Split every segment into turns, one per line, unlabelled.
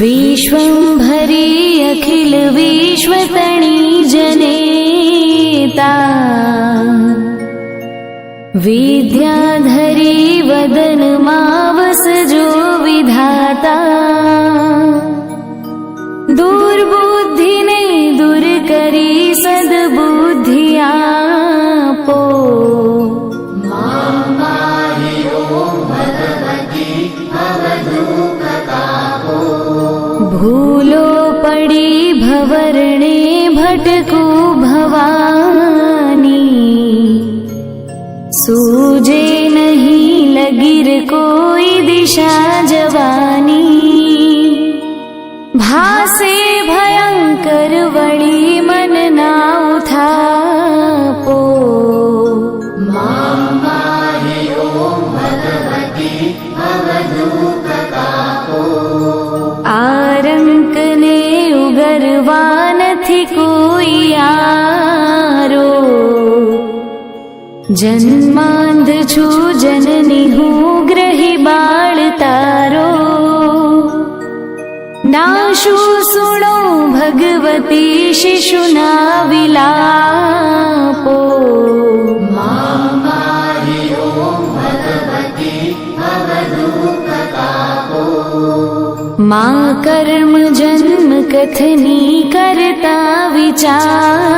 विश्वम्भरी अखिल विश्वतणी जनेता। विद्याधरी वदन मावसजो विधाता भूलो पडी भवरणे भटकु भवानी। सूजे नहीं लगिर कोई दिशा जवानी। भासे भयंकर जन्म छु जननी ह गृह तारो। नाशु सु भगवती शिशुना विलापो मा कर्म जन्म कथनि कर्ता विचार।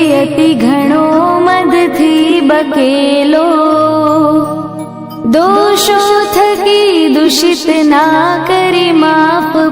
અતિ ઘણો મદથી બકેલો. દોષો થકી દૂષિત ના કરી માં